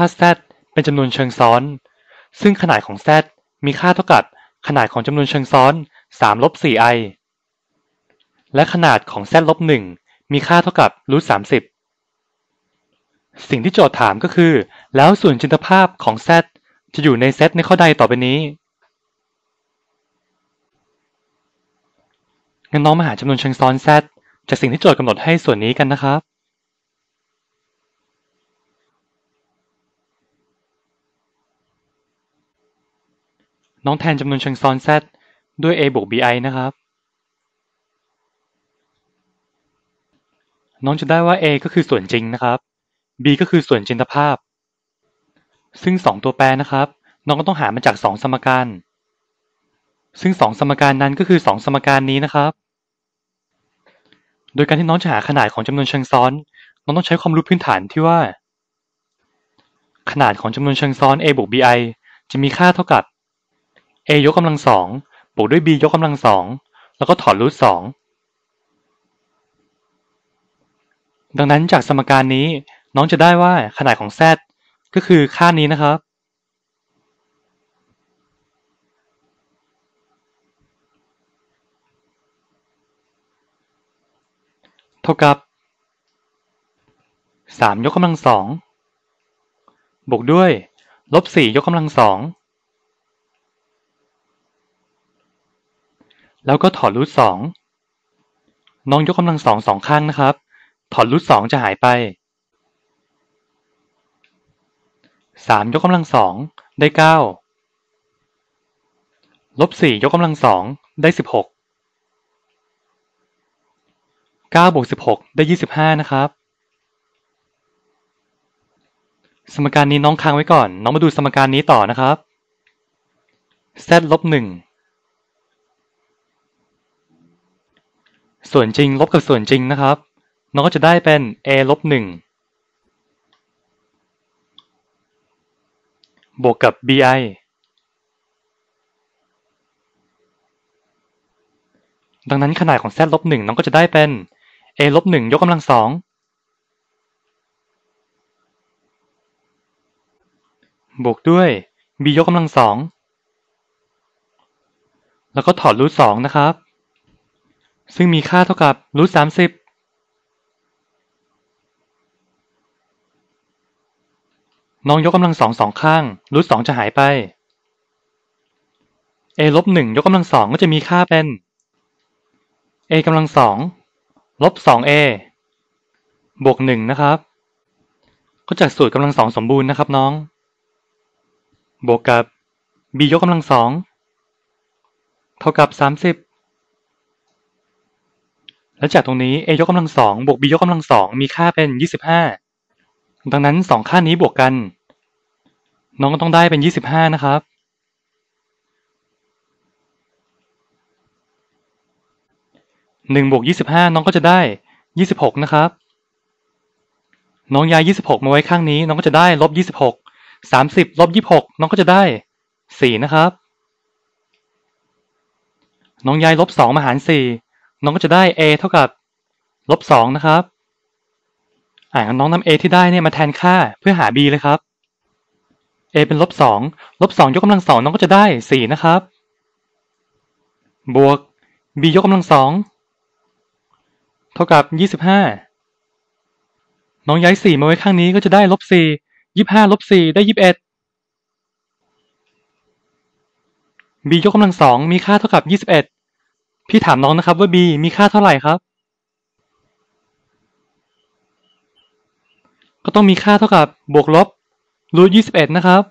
ถ้า z เป็นจำนวนเชิงซ้อน ซึ่งขนาดของ z มีค่าเท่ากับขนาดของจำนวนเชิงซ้อน3ลบ 4i และขนาดของ z ลบ1มีค่าเท่ากับรูท30 สิ่งที่โจทย์ถามก็คือ แล้วส่วนจินตภาพของ z จะอยู่ในเซตในข้อใดต่อไปนี้งั้นน้องมาหาจำนวนเชิงซ้อน z จากสิ่งที่โจทย์กำหนดให้ส่วนนี้กันนะครับ น้องแทนจำนวนเชิงซ้อน z ด้วย a บวก bi นะครับ น้องจะได้ว่า a ก็คือส่วนจริงนะครับ b ก็คือส่วนจินตภาพ ซึ่ง 2 ตัวแปรนะครับ น้องก็ต้องหามาจาก 2 สมการ ซึ่ง 2 สมการนั้นก็คือ 2 สมการนี้นะครับ โดยการที่น้องจะหาขนาดของจำนวนเชิงซ้อน น้องต้องใช้ความรู้พื้นฐานที่ว่า ขนาดของจำนวนเชิงซ้อน a บวก bi จะมีค่าเท่ากับ a ยกกำลังสองบวกด้วย b ยกกำลังสองแล้วก็ถอดรูทสองดังนั้นจากสมการนี้น้องจะได้ว่าขนาดของ z ก็คือค่านี้นะครับ เท่ากับ 3 ยกกำลังสองบวกด้วย ลบ 4 ยกกำลังสอง แล้วก็ถอดรูทสองน้องยกกำลังสองสองข้างนะครับ ถอดรูทสองจะหายไปสามยกกำลังสองได้เก้าลบสี่ยกกำลังสองได้สิบหกเก้าบวกสิบหกได้ยี่สิบห้านะครับ สมการนี้น้องค้างไว้ก่อน น้องมาดูสมการนี้ต่อนะครับ z ลบหนึ่ง ส่วนจริงลบกับส่วนจริงนะครับ น้องก็จะได้เป็น a ลบหนึ่งบวกกับ bi ดังนั้นขนาดของ z ลบหนึ่งน้องก็จะได้เป็น a ลบหนึ่งยกกำลังสองบวกด้วย b ยกกำลังสองแล้วก็ถอดรูทสองนะครับ ซึ่งมีค่าเท่ากับรูทสามสิบน้องยกกำลังสองสองข้างรูทสองจะหายไป a ลบหนึ่งยกกำลังสองก็จะมีค่าเป็น a กำลังสองลบสอง a บวกหนึ่งนะครับ ก็จากสูตรกำลังสองสมบูรณ์นะครับน้อง บวกกับ b ยกกำลังสองเท่ากับสามสิบ แล้วจากตรงนี้ a ยกกำลังสองบวก b ยกกำลังสองมีค่าเป็นยี่สิบห้าดังนั้นสองค่านี้บวกกัน น้องก็ต้องได้เป็นยี่สิบห้านะครับ หนึ่งบวกยี่สิบห้าน้องก็จะได้ยี่สิบหกนะครับ น้องย้ายยี่สิบหกมาไว้ข้างนี้ น้องก็จะได้ลบยี่สิบหกสามสิบลบยี่สิบหกน้องก็จะได้สี่นะครับ น้องย้ายลบสองมาหารสี่ น้องก็จะได้ a เท่ากับลบสองนะครับอ่าน้องนำ a ที่ได้เนี่ยมาแทนค่าเพื่อหา b เลยครับ a เป็นลบสองลบสองยกกำลังสองน้องก็จะได้สี่นะครับ บวก b ยกกำลังสองเท่ากับยี่สิบห้าน้องย้ายสี่มาไว้ข้างนี้ก็จะได้ลบสี่ยี่ห้าลบสี่ได้ยี่สิบเอ็ด b ยกกำลังสองมีค่าเท่ากับยี่สิบเอ็ด พี่ถามน้องนะครับว่า b มีค่าเท่าไหร่ครับ ก็ต้องมีค่าเท่ากับบวกลบรูทยี่สิบเอ็ดนะครับ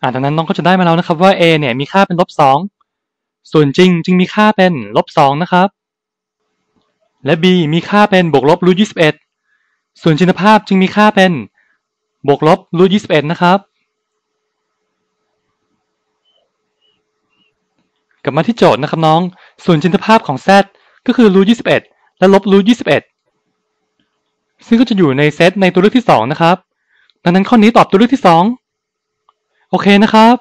อ่าดังนั้นน้องก็จะได้มาแล้วนะครับว่า a เนี่ยมีค่าเป็นลบสองส่วนจริงจึงมีค่าเป็นลบสองนะครับ และ b มีค่าเป็นบวกลบรูทยี่สิบเอ็ดส่วนจินภาพจึงมีค่าเป็นบวกลบรูทยี่สิบเอ็ดนะครับ กลับมาที่โจทย์นะครับน้อง ส่วนจินตภาพของ z ก็คือรูท21 และลบรูท21 ซึ่งก็จะอยู่ในเซตในตัวเลือกที่ 2 นะครับ ดังนั้นข้อนี้ตอบตัวเลือกที่ 2 โอเคนะครับ